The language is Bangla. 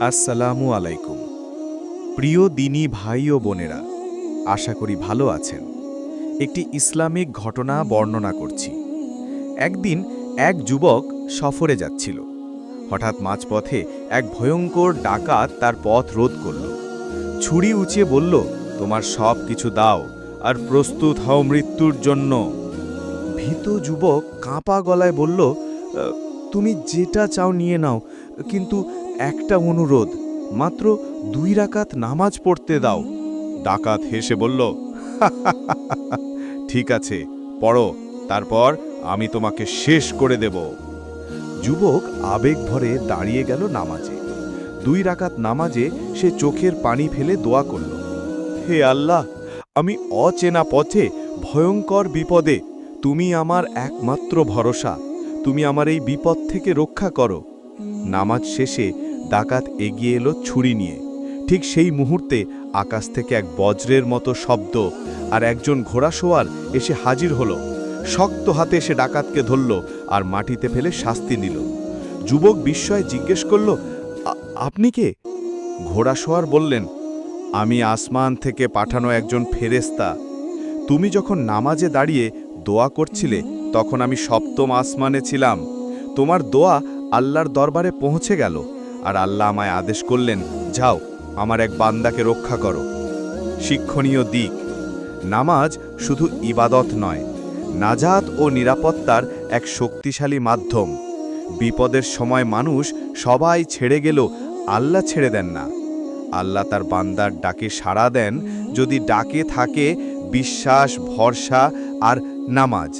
আসসালামু আলাইকুম। প্রিয় দিনী ভাই ও বোনেরা আশা করি ভালো আছেন। একটি ইসলামিক ঘটনা বর্ণনা করছি। একদিন এক যুবক সফরে যাচ্ছিল। হঠাৎ মাঝপথে এক ভয়ঙ্কর ডাকাত তার পথ রোধ করল। ছুরি উঁচিয়ে বলল তোমার সব কিছু দাও আর প্রস্তুত হও মৃত্যুর জন্য। ভীত যুবক কাঁপা গলায় বলল "আহ, তুমি যেটা চাও নিয়ে নাও, কিন্তু একটা অনুরোধ, মাত্র দুই রাকাত নামাজ পড়তে দাও। ডাকাত হেসে বলল ঠিক আছে, পড়ো, তারপর আমি তোমাকে শেষ করে দেব। যুবক আবেগ ভরে দাঁড়িয়ে গেল নামাজে। দুই রাকাত নামাজে সে চোখের পানি ফেলে দোয়া করল, হে আল্লাহ, আমি অচেনা পথে ভয়ঙ্কর বিপদে, তুমি আমার একমাত্র ভরসা। তুমি আমার এই বিপদ থেকে রক্ষা করো। নামাজ শেষে ডাকাত এগিয়ে এলো ছুরি নিয়ে। ঠিক সেই মুহূর্তে আকাশ থেকে এক বজ্রের মতো শব্দ আর একজন ঘোড়াসোয়ার এসে হাজির হলো। শক্ত হাতে সে ডাকাতকে ধরল আর মাটিতে ফেলে শাস্তি দিল। যুবক বিস্ময়ে জিজ্ঞেস করল আপনি কে? ঘোড়াসোয়ার বললেন, আমি আসমান থেকে পাঠানো একজন ফেরেস্তা তুমি যখন নামাজে দাঁড়িয়ে দোয়া করছিলে তখন আমি সপ্তম আসমানে ছিলাম। তোমার দোয়া আল্লাহর দরবারে পৌঁছে গেল। আর আল্লাহ আমায় আদেশ করলেন, যাও, আমার এক বান্দাকে রক্ষা করো। শিক্ষণীয় দিক, নামাজ শুধু ইবাদত নয়, নাজাত ও নিরাপত্তার এক শক্তিশালী মাধ্যম। বিপদের সময় মানুষ সবাই ছেড়ে গেল আল্লাহ ছেড়ে দেন না। আল্লাহ তার বান্দার ডাকে সাড়া দেন, যদি ডাকে থাকে, বিশ্বাস, ভরসা আর নামাজ।